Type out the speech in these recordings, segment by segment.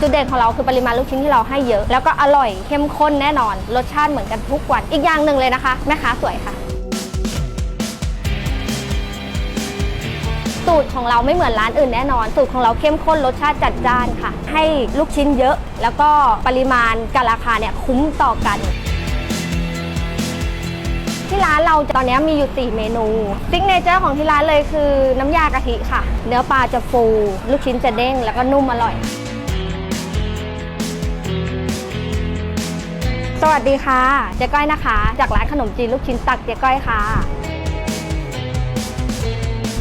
จุดเด่นของเราคือปริมาณลูกชิ้นที่เราให้เยอะ แล้วก็อร่อยเข้มข้นแน่นอน รสชาติเหมือนกันทุกวัน อีกอย่างหนึ่งเลยนะคะ แม่ค้าสวยค่ะสูตรของเราไม่เหมือนร้านอื่นแน่นอน สูตรของเราเข้มข้นรสชาติจัดจ้านค่ะ ให้ลูกชิ้นเยอะ แล้วก็ปริมาณกับราคาเนี่ยคุ้มต่อกัน ที่ร้านเราตอนนี้มีอยู่ 4 เมนูซิกเนเจอร์ของที่ร้านเลยคือน้ำยากะทิค่ะ เนื้อปลาจะฟู ลูกชิ้นจะเด้ง แล้วก็นุ่มอร่อย สวัสดีค่ะ เจ๊ก้อยนะคะ จากร้านขนมจีนลูกชิ้นตักเจ๊ก้อยค่ะ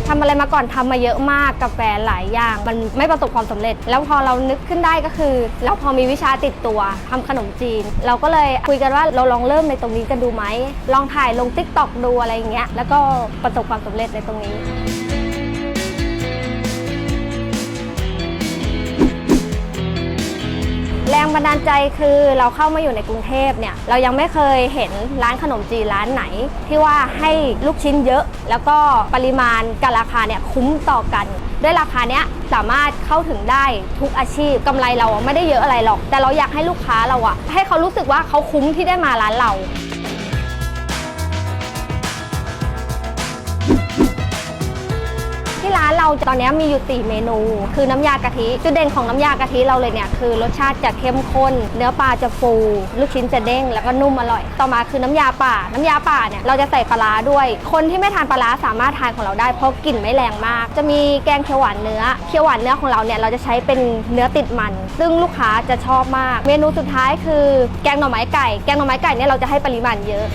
ทำอะไรมาก่อนทำมาเยอะมากกาแฟหลายอย่าง มันไม่ประสบความสำเร็จ แล้วพอเรานึกขึ้นได้ก็คือ เราพอมีวิชาติดตัวทำขนมจีน เราก็เลยคุยกันว่าเราลองเริ่มในตรงนี้กันดูไหมลองถ่ายลงติ๊กต็อกดูอะไรอย่างเงี้ยแล้วก็ประสบความสำเร็จในตรงนี้ รงบันดาลใจคือเราเข้ามาอยู่ในกรุงเทพเนี่ยเรายังไม่เคยเห็นร้านขนมจีนร้านไหน ที่ว่าให้ลูกชิ้นเยอะ แล้วก็ปริมาณกับราคาเนี่ยคุ้มต่อกัน ด้วยราคาเนี้ยสามารถเข้าถึงได้ทุกอาชีพกำไรเราไม่ได้เยอะอะไรหรอก แต่เราอยากให้ลูกค้าเราอะให้เขารู้สึกว่าเขาคุ้มที่ได้มาร้านเรา เราตอนนี้มีอยู่ 4 เมนู คือน้ำยากะทิ จุดเด่นของน้ำยากะทิเราเลยเนี่ยคือรสชาติจะเข้มข้น เนื้อปลาจะฟู ลูกชิ้นจะเด้ง แล้วก็นุ่มอร่อย ต่อมาคือน้ำยาป่า น้ำยาป่าเนี่ยเราจะใส่ปลาด้วย คนที่ไม่ทานปลาร้าสามารถทานของเราได้เพราะกลิ่นไม่แรงมาก จะมีแกงเขียวหวานเนื้อ เขียวหวานเนื้อของเราเนี่ยเราจะใช้เป็นเนื้อติดมัน ซึ่งลูกค้าจะชอบมาก เมนูสุดท้ายคือ แกงหน่อไม้ไก่ แกงหน่อไม้ไก่เนี่ยเราจะให้ปริมาณเยอะ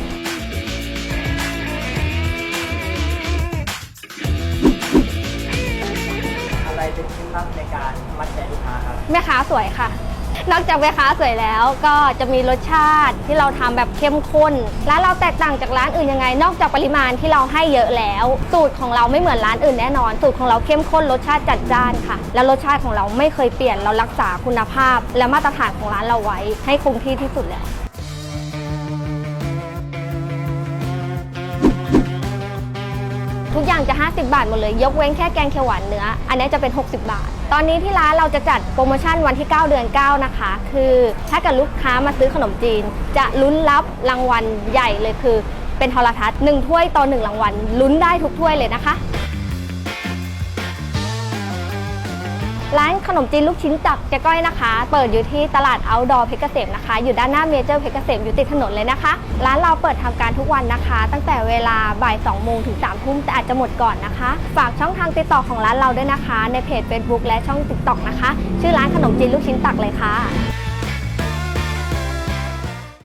คล็ดลับในการมัดใจลูกค้าครับ แม่ค้าสวยค่ะ นอกจากแม่ค้าสวยแล้วก็จะมีรสชาติที่เราทำแบบเข้มข้น ร้านเราแตกต่างจากร้านอื่นยังไง นอกจากปริมาณที่เราให้เยอะแล้ว สูตรของเราไม่เหมือนร้านอื่นแน่นอน สูตรของเราเข้มข้นรสชาติจัดจ้านค่ะ แล้วรสชาติของเราไม่เคยเปลี่ยนเรารักษาคุณภาพ และมาตรฐานของร้านเราไว้ให้คงที่ที่สุดแล้ว ทุกอย่างจะ 50 บาทหมดเลย ยกเว้นแค่แกงเขียวหวานเนื้อ อันนี้จะเป็น 60 บาท ตอนนี้ที่ร้านเราจะจัดโปรโมชั่นวันที่ 9 เดือน 9 นะคะ คือถ้าเกิดลูกค้ามาซื้อขนมจีน จะลุ้นรับรางวัลใหญ่เลยคือ เป็นโทรทัศน์1ถ้วยต่อ1รางวัลลุ้นได้ทุกถ้วยเลยนะคะ ร้านขนมจีนลูกชิ้นจักเจ๊ก้อยนะคะ เปิดอยู่ที่ตลาด outdoor เพชรเกษมนะคะ อยู่ด้านหน้าเมเจอร์เพชรเกษมอยู่ติดถนนเลยนะคะ ร้านเราเปิดทำการทุกวันนะคะ ตั้งแต่เวลาบ่าย2โมงถึง3ทุ่มแต่อาจจะหมดก่อนนะคะ ฝากช่องทางติดต่อของร้านเราด้วยนะคะ ในเพจ Facebook และช่อง TikTok นะคะ ชื่อร้านขนมจีนลูกชิ้นตักเลยค่ะ